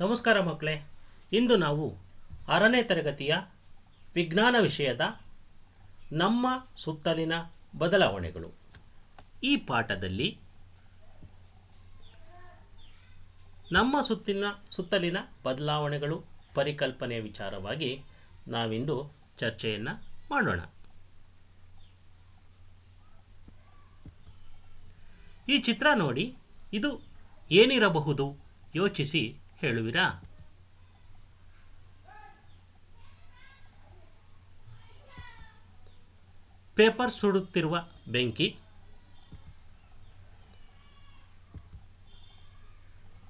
ನಮಸ್ಕಾರ ಮಕ್ಕಳೇ. ಇಂದು ನಾವು ಆರನೇ ತರಗತಿಯ ವಿಜ್ಞಾನ ವಿಷಯದ ನಮ್ಮ ಸುತ್ತಲಿನ ಬದಲಾವಣೆಗಳು. ಈ ಪಾಠದಲ್ಲಿ ನಮ್ಮ ಸುತ್ತಿನ, ಸುತ್ತಲಿನ ಬದಲಾವಣೆಗಳು ಪರಿಕಲ್ಪನೆಯ ವಿಚಾರವಾಗಿ ನಾವಿಂದು ಚರ್ಚೆಯನ್ನು ಮಾಡೋಣ. ಈ ಚಿತ್ರ ನೋಡಿ, ಇದು ಏನಿರಬಹುದು ಯೋಚಿಸಿ ಹೇಳುವಿರಾ? ಪೇಪರ್ ಸುಡುತ್ತಿರುವ ಬೆಂಕಿ.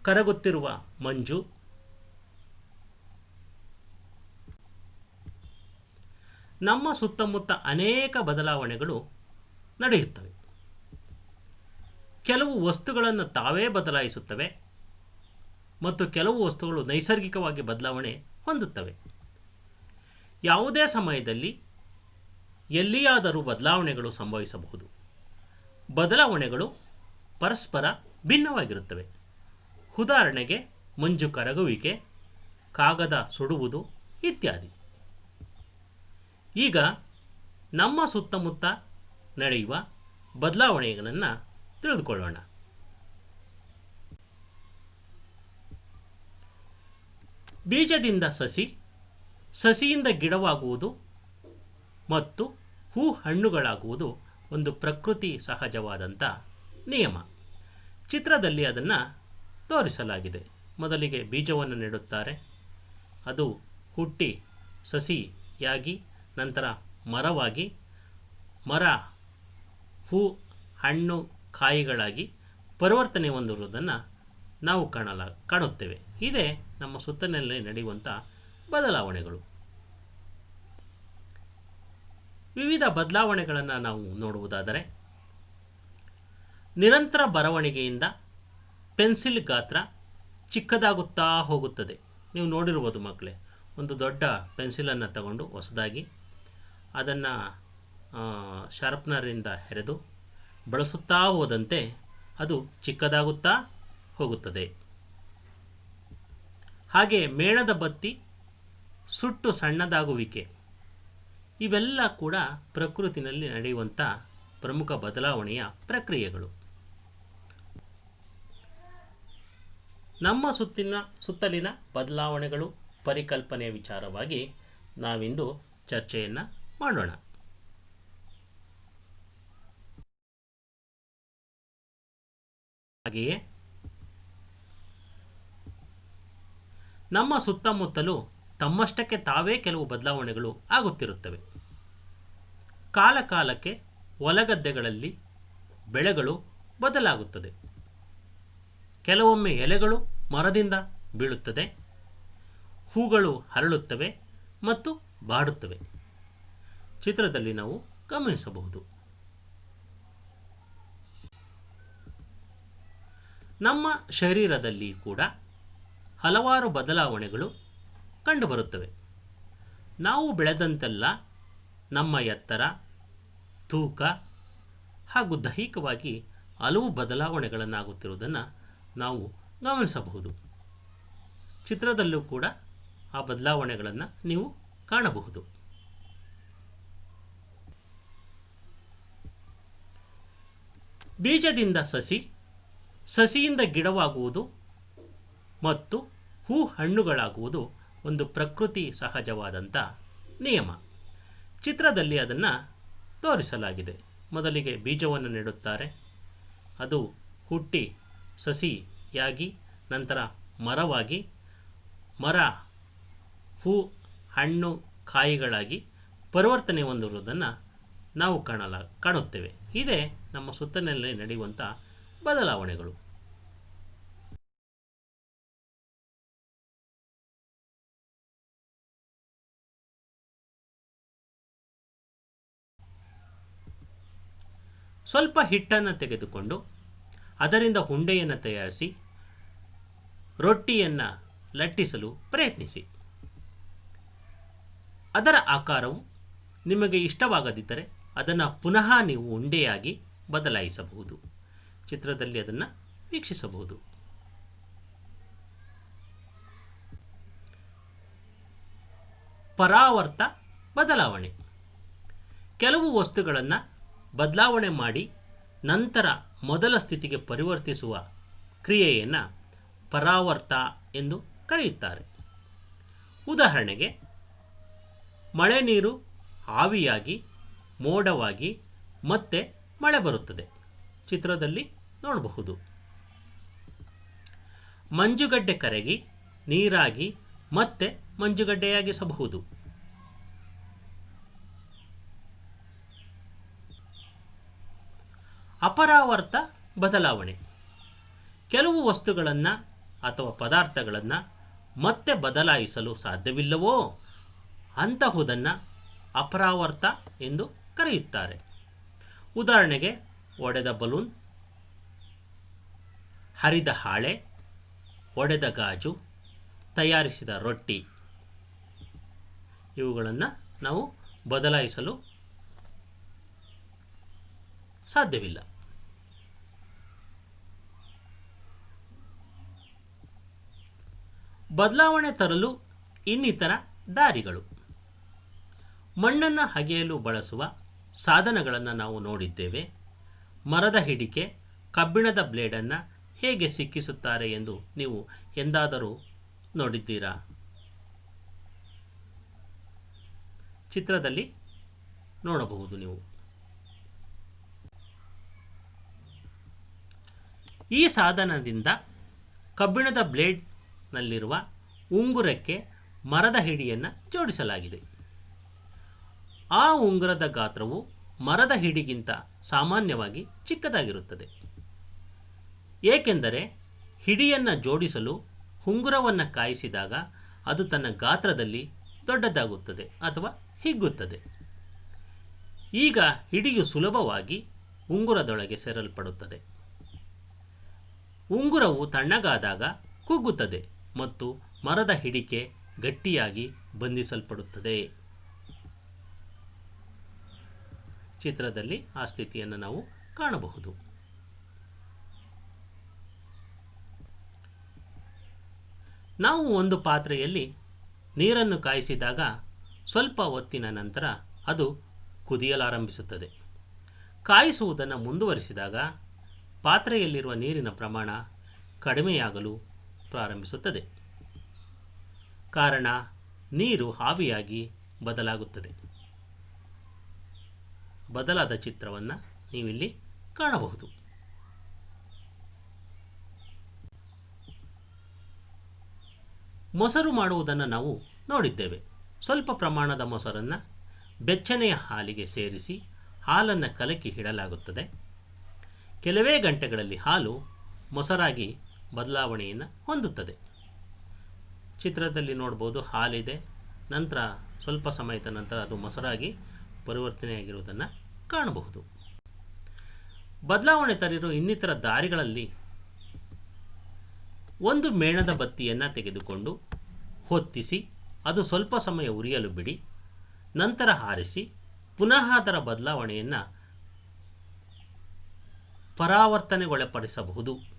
ಕರಗುತ್ತಿರುವ ಮಂಜು. ನಮ್ಮ ಸುತ್ತಮುತ್ತ ಅನೇಕ ಬದಲಾವಣೆಗಳು ನಡೆಯುತ್ತವೆ. ಕೆಲವು ವಸ್ತುಗಳನ್ನು ತಾವೇ ಬದಲಾಯಿಸುತ್ತವೆ. ಮತ್ತು ಕೆಲವು ವಸ್ತುಗಳು ನೈಸರ್ಗಿಕವಾಗಿ ಬದಲಾವಣೆ ಹೊಂದುತ್ತವೆ. ಯಾವುದೇ ಸಮಯದಲ್ಲಿ ಎಲ್ಲಿಯಾದರೂ ಬದಲಾವಣೆಗಳು ಸಂಭವಿಸಬಹುದು. ಬದಲಾವಣೆಗಳು ಪರಸ್ಪರ ಭಿನ್ನವಾಗಿರುತ್ತವೆ. ಉದಾಹರಣೆಗೆ, ಮಂಜು ಕರಗುವಿಕೆ, ಕಾಗದ ಸುಡುವುದು ಇತ್ಯಾದಿ. ಈಗ ನಮ್ಮ ಸುತ್ತಮುತ್ತ ನಡೆಯುವ ಬದಲಾವಣೆಗಳನ್ನು ತಿಳಿದುಕೊಳ್ಳೋಣ. ಬೀಜದಿಂದ ಸಸಿ, ಸಸಿಯಿಂದ ಗಿಡವಾಗುವುದು ಮತ್ತು ಹೂ ಹಣ್ಣುಗಳಾಗುವುದು ಒಂದು ಪ್ರಕೃತಿ ಸಹಜವಾದಂಥ ನಿಯಮ. ಚಿತ್ರದಲ್ಲಿ ಅದನ್ನು ತೋರಿಸಲಾಗಿದೆ. ಮೊದಲಿಗೆ ಬೀಜವನ್ನು ನೆಡುತ್ತಾರೆ. ಅದು ಹುಟ್ಟಿ ಸಸಿಯಾಗಿ ನಂತರ ಮರವಾಗಿ, ಮರ, ಹೂ, ಹಣ್ಣು, ಕಾಯಿಗಳಾಗಿ ಪರಿವರ್ತನೆ ಹೊಂದಿರುವುದನ್ನು ನಾವು ಕಾಣಲ, ಕಾಣುತ್ತೇವೆ. ಇದೇ ನಮ್ಮ ಸುತ್ತಲಿನಲ್ಲಿ ನಡೆಯುವಂಥ ಬದಲಾವಣೆಗಳು. ವಿವಿಧ ಬದಲಾವಣೆಗಳನ್ನು ನಾವು ನೋಡುವುದಾದರೆ, ನಿರಂತರ ಬರವಣಿಗೆಯಿಂದ ಪೆನ್ಸಿಲ್ ಗಾತ್ರ ಚಿಕ್ಕದಾಗುತ್ತಾ ಹೋಗುತ್ತದೆ. ನೀವು ನೋಡಿರ್ಬೋದು ಮಕ್ಕಳೇ, ಒಂದು ದೊಡ್ಡ ಪೆನ್ಸಿಲನ್ನು ತಗೊಂಡು ಹೊಸದಾಗಿ ಅದನ್ನು ಶಾರ್ಪ್ನರಿಂದ ಹೆರೆದು ಬಳಸುತ್ತಾ ಹೋದಂತೆ ಅದು ಚಿಕ್ಕದಾಗುತ್ತಾ ಹೋಗುತ್ತದೆ. ಹಾಗೆ ಮೇಣದ ಬತ್ತಿ, ಸುಟ್ಟು ಸಣ್ಣದಾಗುವಿಕೆ, ಇವೆಲ್ಲ ಕೂಡ ಪ್ರಕೃತಿನಲ್ಲಿ ನಡೆಯುವಂಥ ಪ್ರಮುಖ ಬದಲಾವಣೆಯ ಪ್ರಕ್ರಿಯೆಗಳು. ನಮ್ಮ ಸುತ್ತಿನ, ಸುತ್ತಲಿನ ಬದಲಾವಣೆಗಳು ಪರಿಕಲ್ಪನೆಯ ವಿಚಾರವಾಗಿ ನಾವಿಂದು ಚರ್ಚೆಯನ್ನು ಮಾಡೋಣ. ಹಾಗೆಯೇ ನಮ್ಮ ಸುತ್ತಮುತ್ತಲೂ ತಮ್ಮಷ್ಟಕ್ಕೆ ತಾವೇ ಕೆಲವು ಬದಲಾವಣೆಗಳು ಆಗುತ್ತಿರುತ್ತವೆ. ಕಾಲಕಾಲಕ್ಕೆ ಹೊಲಗದ್ದೆಗಳಲ್ಲಿ ಬೆಳೆಗಳು ಬದಲಾಗುತ್ತದೆ. ಕೆಲವೊಮ್ಮೆ ಎಲೆಗಳು ಮರದಿಂದ ಬೀಳುತ್ತದೆ. ಹೂಗಳು ಹರಳುತ್ತವೆ ಮತ್ತು ಬಾಡುತ್ತವೆ. ಚಿತ್ರದಲ್ಲಿ ನಾವು ಗಮನಿಸಬಹುದು. ನಮ್ಮ ಶರೀರದಲ್ಲಿ ಕೂಡ ಹಲವಾರು ಬದಲಾವಣೆಗಳು ಕಂಡುಬರುತ್ತವೆ. ನಾವು ಬೆಳೆದಂತೆಲ್ಲ ನಮ್ಮ ಎತ್ತರ, ತೂಕ ಹಾಗೂ ದೈಹಿಕವಾಗಿ ಹಲವು ಬದಲಾವಣೆಗಳನ್ನಾಗುತ್ತಿರುವುದನ್ನು ನಾವು ಗಮನಿಸಬಹುದು. ಚಿತ್ರದಲ್ಲೂ ಕೂಡ ಆ ಬದಲಾವಣೆಗಳನ್ನು ನೀವು ಕಾಣಬಹುದು. ಬೀಜದಿಂದ ಸಸಿ, ಸಸಿಯಿಂದ ಗಿಡವಾಗುವುದು ಮತ್ತು ಹೂ ಹಣ್ಣುಗಳಾಗುವುದು ಒಂದು ಪ್ರಕೃತಿ ಸಹಜವಾದಂಥ ನಿಯಮ. ಚಿತ್ರದಲ್ಲಿ ಅದನ್ನು ತೋರಿಸಲಾಗಿದೆ. ಮೊದಲಿಗೆ ಬೀಜವನ್ನು ನೆಡುತ್ತಾರೆ. ಅದು ಹುಟ್ಟಿ ಸಸಿಯಾಗಿ ನಂತರ ಮರವಾಗಿ, ಮರ, ಹೂ, ಹಣ್ಣು, ಕಾಯಿಗಳಾಗಿ ಪರಿವರ್ತನೆ ಹೊಂದಿರುವುದನ್ನು ನಾವು ಕಾಣಲ, ಕಾಣುತ್ತೇವೆ. ಇದೇ ನಮ್ಮ ಸುತ್ತಲಿನಲ್ಲಿ ನಡೆಯುವಂಥ ಬದಲಾವಣೆಗಳು. ಸ್ವಲ್ಪ ಹಿಟ್ಟನ್ನು ತೆಗೆದುಕೊಂಡು ಅದರಿಂದ ಉಂಡೆಯನ್ನು ತಯಾರಿಸಿ ರೊಟ್ಟಿಯನ್ನು ಲಟ್ಟಿಸಲು ಪ್ರಯತ್ನಿಸಿ. ಅದರ ಆಕಾರವು ನಿಮಗೆ ಇಷ್ಟವಾಗದಿದ್ದರೆ ಅದನ್ನು ಪುನಃ ನೀವು ಉಂಡೆಯಾಗಿ ಬದಲಾಯಿಸಬಹುದು. ಚಿತ್ರದಲ್ಲಿ ಅದನ್ನು ವೀಕ್ಷಿಸಬಹುದು. ಪರಾವರ್ತ ಬದಲಾವಣೆ. ಕೆಲವು ವಸ್ತುಗಳನ್ನು ಬದಲಾವಣೆ ಮಾಡಿ ನಂತರ ಮೊದಲ ಸ್ಥಿತಿಗೆ ಪರಿವರ್ತಿಸುವ ಕ್ರಿಯೆಯನ್ನು ಪರಾವರ್ತ ಎಂದು ಕರೆಯುತ್ತಾರೆ. ಉದಾಹರಣೆಗೆ, ಮಳೆ ನೀರು ಆವಿಯಾಗಿ, ಮೋಡವಾಗಿ ಮತ್ತೆ ಮಳೆ ಬರುತ್ತದೆ. ಚಿತ್ರದಲ್ಲಿ ನೋಡಬಹುದು. ಮಂಜುಗಡ್ಡೆ ಕರಗಿ ನೀರಾಗಿ ಮತ್ತೆ ಮಂಜುಗಡ್ಡೆಯಾಗಿಸಬಹುದು. ಅಪರಾವರ್ತ ಬದಲಾವಣೆ. ಕೆಲವು ವಸ್ತುಗಳನ್ನು ಅಥವಾ ಪದಾರ್ಥಗಳನ್ನು ಮತ್ತೆ ಬದಲಾಯಿಸಲು ಸಾಧ್ಯವಿಲ್ಲವೋ ಅಂತಹುದನ್ನು ಅಪರಾವರ್ತ ಎಂದು ಕರೆಯುತ್ತಾರೆ. ಉದಾಹರಣೆಗೆ ಒಡೆದ ಬಲೂನ್, ಹರಿದ ಹಾಳೆ, ಒಡೆದ ಗಾಜು, ತಯಾರಿಸಿದ ರೊಟ್ಟಿ. ಇವುಗಳನ್ನು ನಾವು ಬದಲಾಯಿಸಲು ಸಾಧ್ಯವಿಲ್ಲ. ಬದಲಾವಣೆ ತರಲು ಇನ್ನಿತರ ದಾರಿಗಳು. ಮಣ್ಣನ್ನು ಅಗೆಯಲು ಬಳಸುವ ಸಾಧನಗಳನ್ನು ನಾವು ನೋಡಿದ್ದೇವೆ. ಮರದ ಹಿಡಿಕೆ, ಕಬ್ಬಿಣದ ಬ್ಲೇಡನ್ನು ಹೇಗೆ ಸಿಕ್ಕಿಸುತ್ತಾರೆ ಎಂದು ನೀವು ಎಂದಾದರೂ ನೋಡಿದ್ದೀರಾ? ಚಿತ್ರದಲ್ಲಿ ನೋಡಬಹುದು ನೀವು. ಈ ಸಾಧನದಿಂದ ಕಬ್ಬಿಣದ ಬ್ಲೇಡ್ನಲ್ಲಿರುವ ಉಂಗುರಕ್ಕೆ ಮರದ ಹಿಡಿಯನ್ನು ಜೋಡಿಸಲಾಗಿದೆ. ಆ ಉಂಗುರದ ಗಾತ್ರವು ಮರದ ಹಿಡಿಗಿಂತ ಸಾಮಾನ್ಯವಾಗಿ ಚಿಕ್ಕದಾಗಿರುತ್ತದೆ. ಏಕೆಂದರೆ ಹಿಡಿಯನ್ನು ಜೋಡಿಸಲು ಉಂಗುರವನ್ನು ಕಾಯಿಸಿದಾಗ ಅದು ತನ್ನ ಗಾತ್ರದಲ್ಲಿ ದೊಡ್ಡದಾಗುತ್ತದೆ ಅಥವಾ ಹಿಗ್ಗುತ್ತದೆ. ಈಗ ಹಿಡಿಯು ಸುಲಭವಾಗಿ ಉಂಗುರದೊಳಗೆ ಸೇರಲ್ಪಡುತ್ತದೆ. ಉಂಗುರವು ತಣ್ಣಗಾದಾಗ ಕುಗ್ಗುತ್ತದೆ. ಮತ್ತು ಮರದ ಹಿಡಿಕೆ ಗಟ್ಟಿಯಾಗಿ ಬಂಧಿಸಲ್ಪಡುತ್ತದೆ. ಚಿತ್ರದಲ್ಲಿ ಆ ಸ್ಥಿತಿಯನ್ನು ನಾವು ಕಾಣಬಹುದು. ನಾವು ಒಂದು ಪಾತ್ರೆಯಲ್ಲಿ ನೀರನ್ನು ಕಾಯಿಸಿದಾಗ ಸ್ವಲ್ಪ ಹೊತ್ತಿನ ನಂತರ ಅದು ಕುದಿಯಲಾರಂಭಿಸುತ್ತದೆ. ಕಾಯಿಸುವುದನ್ನು ಮುಂದುವರಿಸಿದಾಗ ಪಾತ್ರೆಯಲ್ಲಿರುವ ನೀರಿನ ಪ್ರಮಾಣ ಕಡಿಮೆಯಾಗಲು ಪ್ರಾರಂಭಿಸುತ್ತದೆ. ಕಾರಣ, ನೀರು ಆವಿಯಾಗಿ ಬದಲಾಗುತ್ತದೆ. ಬದಲಾದ ಚಿತ್ರವನ್ನು ನೀವಿಲ್ಲಿ ಕಾಣಬಹುದು. ಮೊಸರು ಮಾಡುವುದನ್ನು ನಾವು ನೋಡಿದ್ದೇವೆ. ಸ್ವಲ್ಪ ಪ್ರಮಾಣದ ಮೊಸರನ್ನು ಬೆಚ್ಚನೆಯ ಹಾಲಿಗೆ ಸೇರಿಸಿ ಹಾಲನ್ನು ಕಲಕಿ ಇಡಲಾಗುತ್ತದೆ ಕೆಲವೇ ಗಂಟೆಗಳಲ್ಲಿ ಹಾಲು ಮೊಸರಾಗಿ ಬದಲಾವಣೆಯನ್ನು ಹೊಂದುತ್ತದೆ. ಚಿತ್ರದಲ್ಲಿ ನೋಡ್ಬೋದು ಹಾಲಿದೆ, ನಂತರ ಸ್ವಲ್ಪ ಸಮಯದ ನಂತರ ಅದು ಮೊಸರಾಗಿ ಪರಿವರ್ತನೆಯಾಗಿರುವುದನ್ನು ಕಾಣಬಹುದು. ಬದಲಾವಣೆ ತರಿರೋ ಇನ್ನಿತರ ದಾರಿಗಳಲ್ಲಿ ಒಂದು ಮೇಣದ ಬತ್ತಿಯನ್ನು ತೆಗೆದುಕೊಂಡು ಹೊತ್ತಿಸಿ, ಅದು ಸ್ವಲ್ಪ ಸಮಯ ಉರಿಯಲು ಬಿಡಿ, ನಂತರ ಹಾರಿಸಿ ಪುನಃ ಅದರ ಬದಲಾವಣೆಯನ್ನು ಪರಾವರ್ತನೆಗೊಳಪಡಿಸಬಹುದು.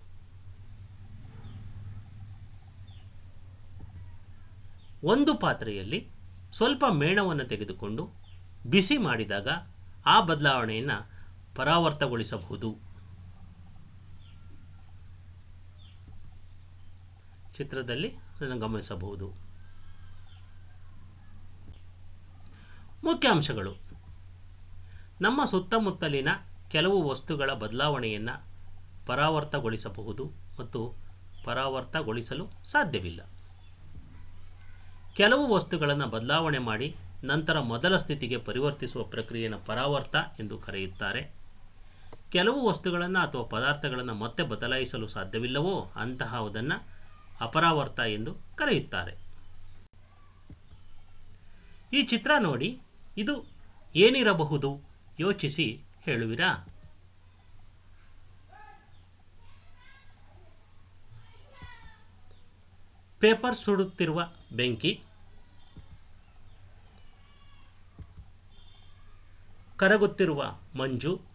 ಒಂದು ಪಾತ್ರೆಯಲ್ಲಿ ಸ್ವಲ್ಪ ಮೇಣವನ್ನು ತೆಗೆದುಕೊಂಡು ಬಿಸಿ ಮಾಡಿದಾಗ ಆ ಬದಲಾವಣೆಯನ್ನು ಪರಾವರ್ತಗೊಳಿಸಬಹುದು. ಚಿತ್ರದಲ್ಲಿ ಅದನ್ನು ಗಮನಿಸಬಹುದು. ಮುಖ್ಯಾಂಶಗಳು. ನಮ್ಮ ಸುತ್ತಮುತ್ತಲಿನ ಕೆಲವು ವಸ್ತುಗಳ ಬದಲಾವಣೆಯನ್ನು ಪರಾವರ್ತಗೊಳಿಸಬಹುದು ಮತ್ತು ಪರಾವರ್ತಗೊಳಿಸಲು ಸಾಧ್ಯವಿಲ್ಲ. ಕೆಲವು ವಸ್ತುಗಳನ್ನು ಬದಲಾವಣೆ ಮಾಡಿ ನಂತರ ಮೊದಲ ಸ್ಥಿತಿಗೆ ಪರಿವರ್ತಿಸುವ ಪ್ರಕ್ರಿಯೆಯನ್ನು ಪರಾವರ್ತ ಎಂದು ಕರೆಯುತ್ತಾರೆ. ಕೆಲವು ವಸ್ತುಗಳನ್ನು ಅಥವಾ ಪದಾರ್ಥಗಳನ್ನು ಮತ್ತೆ ಬದಲಾಯಿಸಲು ಸಾಧ್ಯವಿಲ್ಲವೋ ಅಂತಹದನ್ನು ಅಪರಾವರ್ತ ಎಂದು ಕರೆಯುತ್ತಾರೆ. ಈ ಚಿತ್ರ ನೋಡಿ, ಇದು ಏನಿರಬಹುದು? ಯೋಚಿಸಿ ಹೇಳುವಿರಾ? ಪೇಪರ್ ಸುಡುತ್ತಿರುವ ಬೆಂಕಿ. ಕರಗುತ್ತಿರುವ ಮಂಜು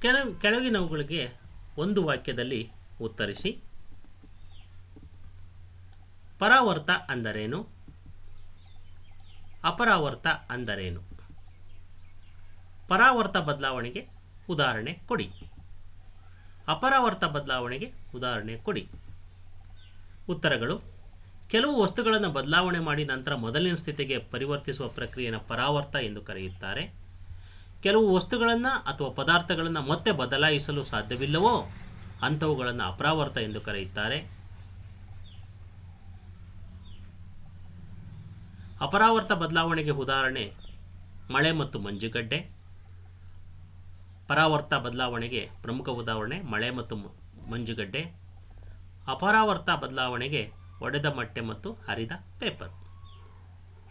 ಕೆಲ, ಕೆಳಗಿನವುಗಳಿಗೆ ಒಂದು ವಾಕ್ಯದಲ್ಲಿ ಉತ್ತರಿಸಿ. ಪರಾವರ್ತ ಅಂದರೇನು? ಅಪರಾವರ್ತ ಅಂದರೇನು? ಪರಾವರ್ತ ಬದಲಾವಣೆಗೆ ಉದಾಹರಣೆ ಕೊಡಿ. ಅಪರಾವರ್ತ ಬದಲಾವಣೆಗೆ ಉದಾಹರಣೆ ಕೊಡಿ. ಉತ್ತರಗಳು, ಕೆಲವು ವಸ್ತುಗಳನ್ನು ಬದಲಾವಣೆ ಮಾಡಿ ನಂತರ ಮೊದಲಿನ ಸ್ಥಿತಿಗೆ ಪರಿವರ್ತಿಸುವ ಪ್ರಕ್ರಿಯೆಯನ್ನು ಪರಾವರ್ತ ಎಂದು ಕರೆಯುತ್ತಾರೆ. ಕೆಲವು ವಸ್ತುಗಳನ್ನು ಅಥವಾ ಪದಾರ್ಥಗಳನ್ನು ಮತ್ತೆ ಬದಲಾಯಿಸಲು ಸಾಧ್ಯವಿಲ್ಲವೋ ಅಂಥವುಗಳನ್ನು ಅಪರಾವರ್ತ ಎಂದು ಕರೆಯುತ್ತಾರೆ. ಅಪರಾವರ್ತ ಬದಲಾವಣೆಗೆ ಉದಾಹರಣೆ, ಮಳೆ ಮತ್ತು ಮಂಜುಗಡ್ಡೆ. ಪರಾವರ್ತ ಬದಲಾವಣೆಗೆ ಪ್ರಮುಖ ಉದಾಹರಣೆ, ಮಳೆ ಮತ್ತು ಮಂಜುಗಡ್ಡೆ. ಅಪರಾವರ್ತ ಬದಲಾವಣೆಗೆ ಒಡೆದ ಮಟ್ಟೆ ಮತ್ತು ಹರಿದ ಪೇಪರ್.